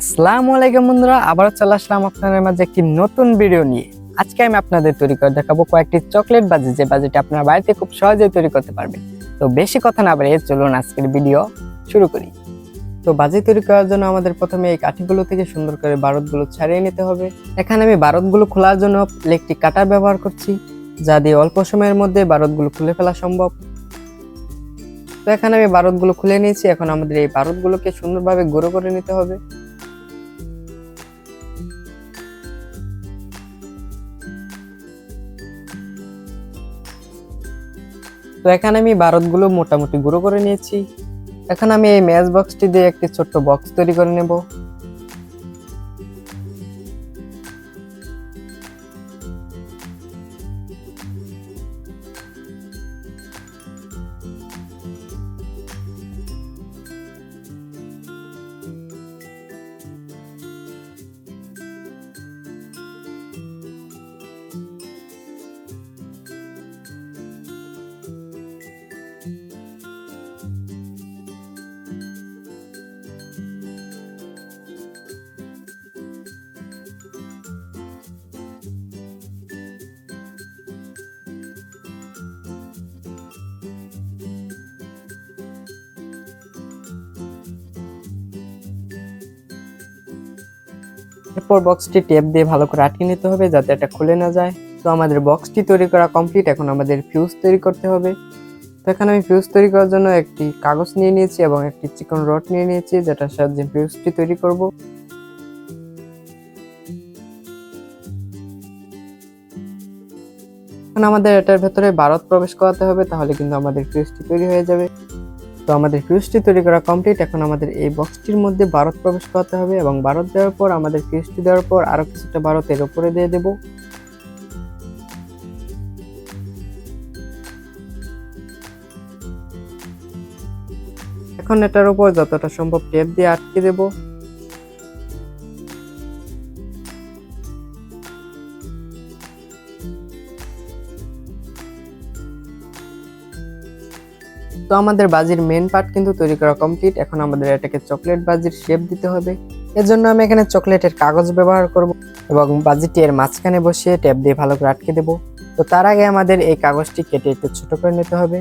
আসসালামু আলাইকুম বন্ধুরা, আবারও চলে আসলাম আপনাদের মাঝে একটি নতুন ভিডিও নিয়ে। আজকে আমি আপনাদের তৈরি করে দেখাবো কয়েকটি চকলেট বাজি, যে বাজিটা আপনার বাড়িতে খুব সহজেই তৈরি করতে পারবেন। তো বেশি কথা না বাড়িয়ে চলুন আজকের ভিডিও শুরু করি। তো বাজি তৈরি করার জন্য আমাদের প্রথমে এই কাঠিগুলো থেকে সুন্দর করে বারুদগুলো ছাড়িয়ে নিতে হবে। এখানে আমি বারুদগুলো খোলার জন্য ইলেকট্রিক কাটার ব্যবহার করছি, যা দিয়ে অল্প সময়ের মধ্যে বারুদগুলো খুলে ফেলা সম্ভব। তো এখানে আমি বারুদগুলো খুলে নিয়েছি, এখন আমাদের এই বারুদগুলোকে সুন্দরভাবে গুঁড়ো করে নিতে হবে। তো এখানে আমি বারতগুলো মোটামুটি গুঁড়ো করে নিয়েছি। এখন আমি এই ম্যাচ বক্সটি দিয়ে একটি ছোট্ট বক্স তৈরি করে নেব। এরপর বক্সটি টেপ দিয়ে ভালো করে আটকে নিতে হবে যাতে এটা খুলে না যায়। তো আমাদের বক্সটি তৈরি করা কমপ্লিট এখন আমাদের ফিউজ তৈরি করতে হবে। তো এখানে আমি ফিউজ তৈরি করার জন্য একটি কাগজ নিয়ে নিয়েছি এবং একটি চিকন রড নিয়ে নিয়েছি, যেটার সাহায্যে ফিউজটি তৈরি করব। এখন আমাদের এটার ভেতরে ভারত প্রবেশ করাতে হবে, তাহলে কিন্তু আমাদের ফিউজটি তৈরি হয়ে যাবে। তো আমাদের ফিউজটি তৈরি করা কমপ্লিট এখন আমাদের এই বক্সটির মধ্যে ভারত প্রবেশ করতে হবে এবং ভারত দেওয়ার পর, আমাদের ফিউজটি দেওয়ার পর আরও কিছুটা ভারতের উপরে দিয়ে দেব। এখন এটার উপর যতটা সম্ভব টেপ দিয়ে আটকে দেব। তো আমাদের বাজির মেন পার্ট কিন্তু তৈরি করা কমপ্লিট এখন আমাদের এটাকে চকলেট বাজির শেপ দিতে হবে। এর জন্য আমি এখানে চকলেটের কাগজ ব্যবহার করব এবং বাজিটি এর মাঝখানে বসিয়ে ট্যাপ দিয়ে ভালো করে আটকে দেবো। তো তার আগে আমাদের এই কাগজটি কেটে একটু ছোট করে নিতে হবে।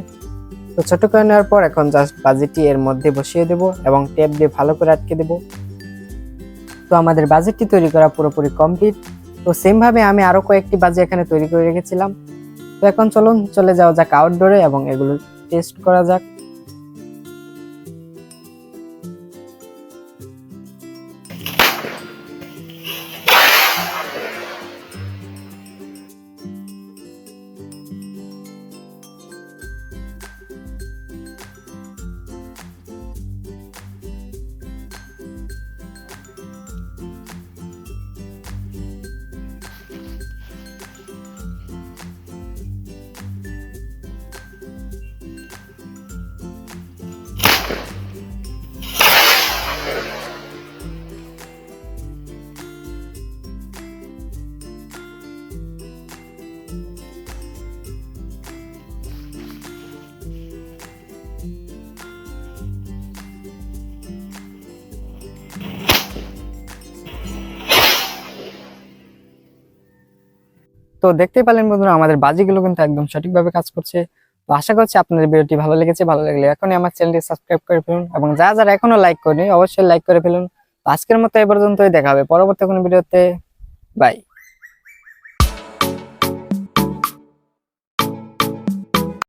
তো ছোট করে নেওয়ার পর এখন জাস্ট বাজিটি এর মধ্যে বসিয়ে দেব এবং ট্যাপ দিয়ে ভালো করে আটকে দেব। তো আমাদের বাজেটটি তৈরি করা পুরোপুরি কমপ্লিট তো সেমভাবে আমি আরও কয়েকটি বাজি এখানে তৈরি করে রেখেছিলাম। তো এখন চলুন, চলে যাওয়া যাক আউটডোরে এবং এগুলো টেস্ট করা যাক। তো দেখতেই পেলেন বন্ধুরা, আমাদের বাজিগুলো কিন্তু একদম সঠিকভাবে কাজ করছে। তো আশা করছি আপনাদের ভিডিওটি ভালো লেগেছে, ভালো লাগলে এখনই আমার চ্যানেলটি সাবস্ক্রাইব করে ফেলুন এবং যারা যারা এখনও লাইক করেনি, অবশ্যই লাইক করে ফেলুন। আজকের মতো এই পর্যন্তই, দেখা হবে পরবর্তী কোনো ভিডিওতে। বাই